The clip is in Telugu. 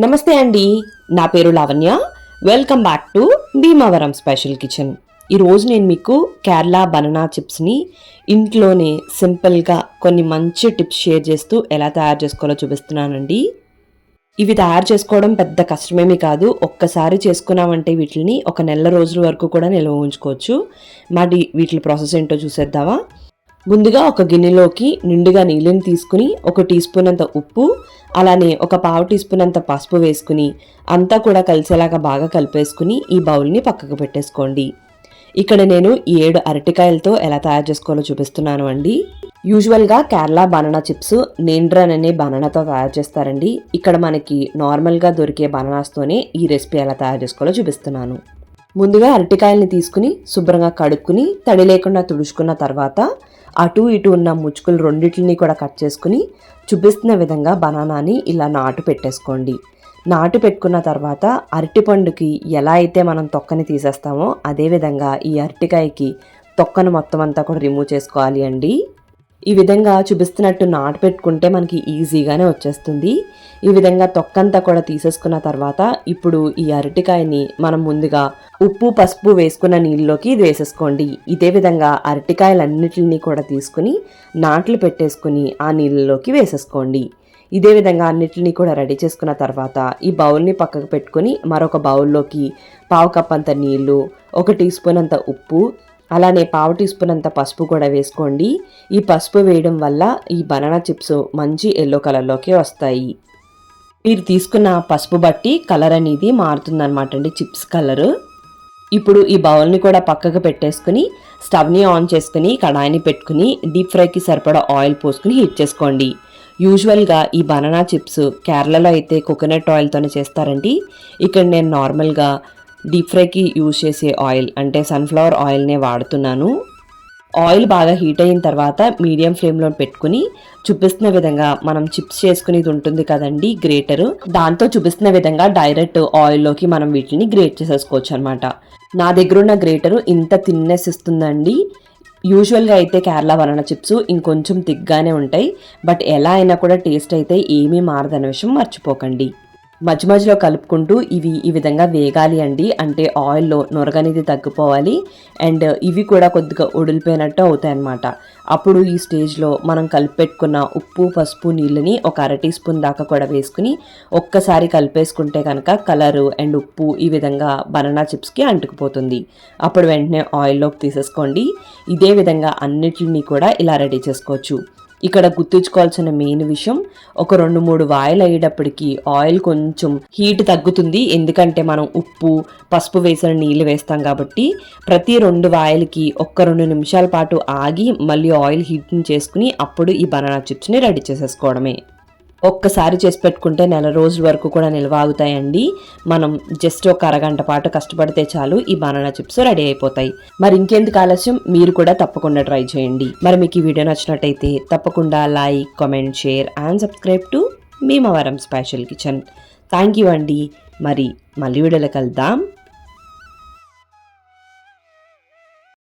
నమస్తే అండి. నా పేరు Lavanya. Welcome back to Bhimavaram special kitchen ఈరోజు నేను మీకు కేరళ బనానా చిప్స్ని ఇంట్లోనే సింపుల్గా కొన్ని మంచి టిప్స్ షేర్ చేస్తూ ఎలా తయారు చేసుకోవాలో చూపిస్తున్నానండి. ఇవి తయారు చేసుకోవడం పెద్ద కష్టమేమీ కాదు. ఒక్కసారి చేసుకున్నామంటే వీటిని ఒక నెల రోజుల వరకు కూడా నిల్వ ఉంచుకోవచ్చు. మరి వీటి ప్రాసెస్ ఏంటో చూసేద్దామా? ముందుగా ఒక గిన్నెలోకి నిండుగా నీళ్ళని తీసుకుని ఒక టీ స్పూన్ అంత ఉప్పు అలానే ఒక పావు టీ స్పూన్ అంత పసుపు వేసుకుని అంతా కూడా కలిసేలాగా బాగా కలిపేసుకుని ఈ బౌల్ని పక్కకు పెట్టేసుకోండి. ఇక్కడ నేను ఈ ఏడు అరటికాయలతో ఎలా తయారు చేసుకోవాలో చూపిస్తున్నాను అండి. యూజువల్గా కేరళ బనానా చిప్స్ నేండ్రన్ అనే బనానాతో తయారు చేస్తారండి. ఇక్కడ మనకి నార్మల్గా దొరికే బనానాస్తోనే ఈ రెసిపీ ఎలా తయారు చేసుకోవాలో చూపిస్తున్నాను. ముందుగా అరటికాయల్ని తీసుకుని శుభ్రంగా కడుక్కుని తడి లేకుండా తుడుచుకున్న తర్వాత అటు ఇటు ఉన్న ముచ్చుకులు రెండింటిని కూడా కట్ చేసుకుని చూపిస్తున్న విధంగా బనానాని ఇలా నాటు పెట్టేసుకోండి. నాటు పెట్టుకున్న తర్వాత అరటిపండుకి ఎలా అయితే మనం తొక్కని తీసేస్తామో అదేవిధంగా ఈ అరటికాయకి తొక్కను మొత్తం అంతా కూడా రిమూవ్ చేసుకోవాలి అండి. ఈ విధంగా చూపిస్తున్నట్టు నాటు పెట్టుకుంటే మనకి ఈజీగానే వచ్చేస్తుంది. ఈ విధంగా తొక్కంతా కూడా తీసేసుకున్న తర్వాత ఇప్పుడు ఈ అరటికాయని మనం ముందుగా ఉప్పు పసుపు వేసుకున్న నీళ్ళలోకి ఇది వేసేసుకోండి. ఇదే విధంగా అరటికాయలన్నిటిని కూడా తీసుకుని నాట్లు పెట్టేసుకుని ఆ నీళ్ళలోకి వేసేసుకోండి. ఇదే విధంగా అన్నిటిని కూడా రెడీ చేసుకున్న తర్వాత ఈ బౌల్ని పక్కకు పెట్టుకొని మరొక బౌల్లోకి పావు కప్ అంత నీళ్ళు ఒక టీ స్పూన్ అంత ఉప్పు అలానే పావు టీ స్పూన్ అంత పసుపు కూడా వేసుకోండి. ఈ పసుపు వేయడం వల్ల ఈ బనానా చిప్స్ మంచి ఎల్లో కలర్లోకి వస్తాయి. మీరు తీసుకున్న పసుపు బట్టి కలర్ అనేది మారుతుందన్నమాట అండి చిప్స్ కలరు ఇప్పుడు ఈ బౌల్ని కూడా పక్కకు పెట్టేసుకుని స్టవ్ని ఆన్ చేసుకుని కడాయిని పెట్టుకుని డీప్ ఫ్రైకి సరిపడా ఆయిల్ పోసుకుని హీట్ చేసుకోండి. యూజువల్గా ఈ బనానా చిప్స్ కేరళలో అయితే కోకోనట్ ఆయిల్తోనే చేస్తారండి. ఇక్కడ నేను నార్మల్గా డీప్ ఫ్రైకి యూజ్ చేసే ఆయిల్ అంటే సన్ఫ్లవర్ ఆయిల్నే వాడుతున్నాను. ఆయిల్ బాగా హీట్ అయిన తర్వాత మీడియం ఫ్లేమ్లో పెట్టుకుని చూపిస్తున్న విధంగా మనం చిప్స్ చేసుకునేది ఉంటుంది కదండి గ్రేటరు. దాంతో చూపిస్తున్న విధంగా డైరెక్ట్ ఆయిల్లోకి మనం వీటిని గ్రేట్ చేసేసుకోవచ్చు అనమాట నా దగ్గర ఉన్న గ్రేటరు ఇంత థిన్నెస్ ఇస్తుందండి. యూజువల్గా అయితే కేరళ బనానా చిప్స్ ఇంకొంచెం తిగ్గానే ఉంటాయి. బట్ ఎలా అయినా కూడా టేస్ట్ అయితే ఏమీ మారదనే విషయం మర్చిపోకండి. మధ్య మధ్యలో కలుపుకుంటూ ఇవి ఈ విధంగా వేగాలి అండి. అంటే ఆయిల్లో నొరగనేది తగ్గిపోవాలి. అండ్ ఇవి కూడా కొద్దిగా ఉడిలిపోయినట్టు అవుతాయి అన్నమాట అప్పుడు ఈ స్టేజ్లో మనం కలిపి పెట్టుకున్న ఉప్పు పసుపు నీళ్ళని ఒక అర టీ స్పూన్ దాకా కూడా వేసుకుని ఒక్కసారి కలిపేసుకుంటే కనుక కలరు అండ్ ఉప్పు ఈ విధంగా బనానా చిప్స్కి అంటుకుపోతుంది. అప్పుడు వెంటనే ఆయిల్లోకి తీసేసుకోండి. ఇదే విధంగా అన్నిటిని కూడా ఇలా రెడీ చేసుకోవచ్చు. ఇక్కడ గుర్తుంచుకోవాల్సిన మెయిన్ విషయం ఒక రెండు మూడు వాయిల్ అయ్యేటప్పటికి ఆయిల్ కొంచెం హీట్ తగ్గుతుంది. ఎందుకంటే మనం ఉప్పు పసుపు వేసిన నీళ్ళు వేస్తాం కాబట్టి ప్రతి రెండు వాయిల్కి ఒక్క రెండు నిమిషాల పాటు ఆగి మళ్ళీ ఆయిల్ హీటింగ్ చేసుకుని అప్పుడు ఈ బనానా చిప్స్ని రెడీ చేసేసుకోవడమే. ఒక్కసారి చేసి పెట్టుకుంటే నెల రోజుల వరకు కూడా నిల్వ ఆగుతాయండి మనం జస్ట్ ఒక అరగంట పాటు కష్టపడితే చాలు ఈ బనానా చిప్స్ రెడీ అయిపోతాయి. మరి ఇంకెందుకు ఆలస్యం? మీరు కూడా తప్పకుండా ట్రై చేయండి. మరి మీకు ఈ వీడియో నచ్చినట్టయితే తప్పకుండా like comment share and subscribe to Bhimavaram special kitchen. Thank you అండి. మరి మళ్ళీ వీడియోలో కలుద్దాం.